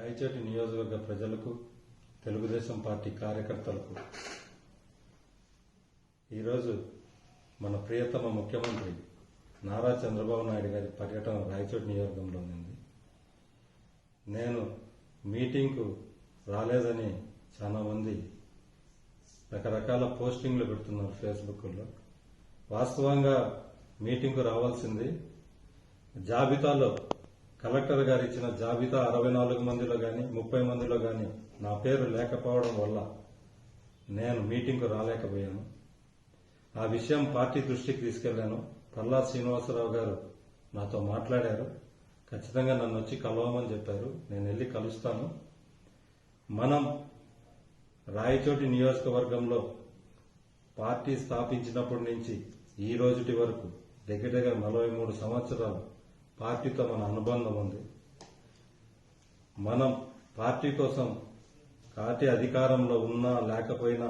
రాయచోటి నియోజకవర్గ ప్రజలకు తెలుగుదేశం పార్టీ కార్యకర్తలకు. ఈరోజు మన ప్రియతమ ముఖ్యమంత్రి నారా చంద్రబాబు నాయుడు గారి పర్యటన రాయచోటి నియోజకవర్గంలో ఉంది నేను మీటింగ్కు రాలేదని చాలామంది రకరకాల పోస్టింగ్లు పెడుతున్నారు ఫేస్బుక్లో. వాస్తవంగా మీటింగ్కు రావాల్సింది జాబితాలో కలెక్టర్ గారు ఇచ్చిన జాబితా అరవై నాలుగు మందిలో కానీ ముప్పై మందిలో కానీ నా పేరు లేకపోవడం వల్ల నేను మీటింగ్కు రాలేకపోయాను. ఆ విషయం పార్టీ దృష్టికి తీసుకెళ్ళాను పల్లా శ్రీనివాసరావు గారు నాతో మాట్లాడారు. ఖచ్చితంగా నన్ను వచ్చి కలవమని చెప్పారు. నేను వెళ్ళి కలుస్తాను. మనం రాయచోటి నియోజకవర్గంలో పార్టీ స్థాపించినప్పటి నుంచి ఈ రోజుటి వరకు దగ్గర దగ్గర నలభై మూడు సంవత్సరాలు పార్టీతో మన అనుబంధం ఉంది. మనం పార్టీ కోసం పార్టీ అధికారంలో ఉన్నా లేకపోయినా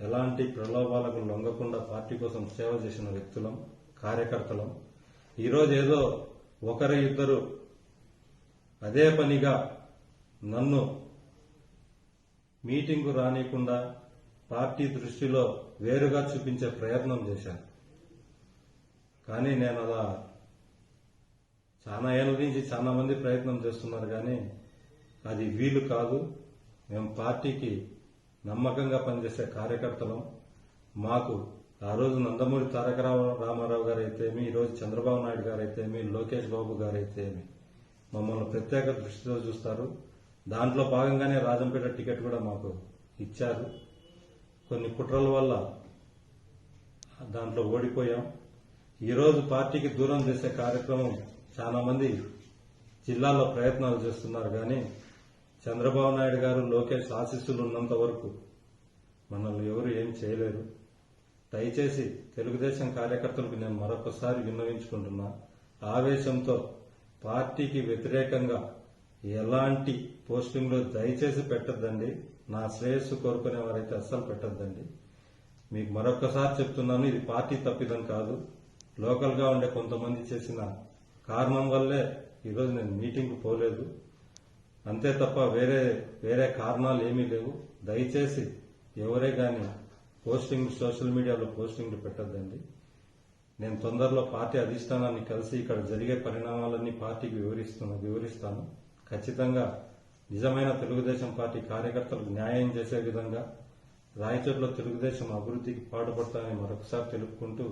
ఎలాంటి ప్రలోభాలకు లొంగకుండా పార్టీ కోసం సేవ చేసిన వ్యక్తులం కార్యకర్తలం. ఈరోజు ఏదో ఒకరు ఇద్దరు అదే పనిగా నన్ను మీటింగ్కు రానియకుండా పార్టీ దృష్టిలో వేరుగా చూపించే ప్రయత్నం చేశాను కానీ నేను అలా చాలా ఏళ్ళ నుంచి చాలా మంది ప్రయత్నం చేస్తున్నారు కానీ అది వీలు కాదు. మేము పార్టీకి నమ్మకంగా పనిచేసే కార్యకర్తలం. మాకు ఆ రోజు నందమూరి తారక రామారావు గారు అయితేమి ఈ రోజు చంద్రబాబు నాయుడు గారు అయితేమి లోకేష్ బాబు గారు అయితేమి మమ్మల్ని ప్రత్యేక దృష్టితో చూస్తారు. దాంట్లో భాగంగానే రాజంపేట టికెట్ కూడా మాకు ఇచ్చారు. కొన్ని కుట్రల వల్ల దాంట్లో ఓడిపోయాం. ఈరోజు పార్టీకి దూరం చేసే కార్యక్రమం చాలా మంది జిల్లాలో ప్రయత్నాలు చేస్తున్నారు కానీ చంద్రబాబు నాయుడు గారు లోకేష్ ఆశీస్సులు ఉన్నంత వరకు మనల్ని ఎవరు ఏం చేయలేరు. దయచేసి తెలుగుదేశం కార్యకర్తలకు నేను మరొకసారి విన్నవించుకుంటున్నా ఆవేశంతో పార్టీకి వ్యతిరేకంగా ఎలాంటి పోస్టింగ్లు దయచేసి పెట్టద్దండి. నా శ్రేయస్సు కోరుకునే వారైతే అస్సలు పెట్టద్దండి. మీకు మరొకసారి చెప్తున్నాను ఇది పార్టీ తప్పిదం కాదు. లోకల్గా ఉండే కొంతమంది చేసిన కారణం వల్లే ఈరోజు నేను మీటింగ్ పోలేదు. అంతే తప్ప వేరే వేరే కారణాలు ఏమీ లేవు. దయచేసి ఎవరే కానీ పోస్టింగ్ సోషల్ మీడియాలో పోస్టింగ్లు పెట్టద్దండి. నేను తొందరలో పార్టీ అధిష్టానాన్ని కలిసి ఇక్కడ జరిగే పరిణామాలన్నీ పార్టీకి వివరిస్తున్నా వివరిస్తాను. ఖచ్చితంగా నిజమైన తెలుగుదేశం పార్టీ కార్యకర్తలకు న్యాయం చేసే విధంగా రాయచోట్ల తెలుగుదేశం అభివృద్ధికి పాటుపడతానని మరొకసారి తెలుపుకుంటూ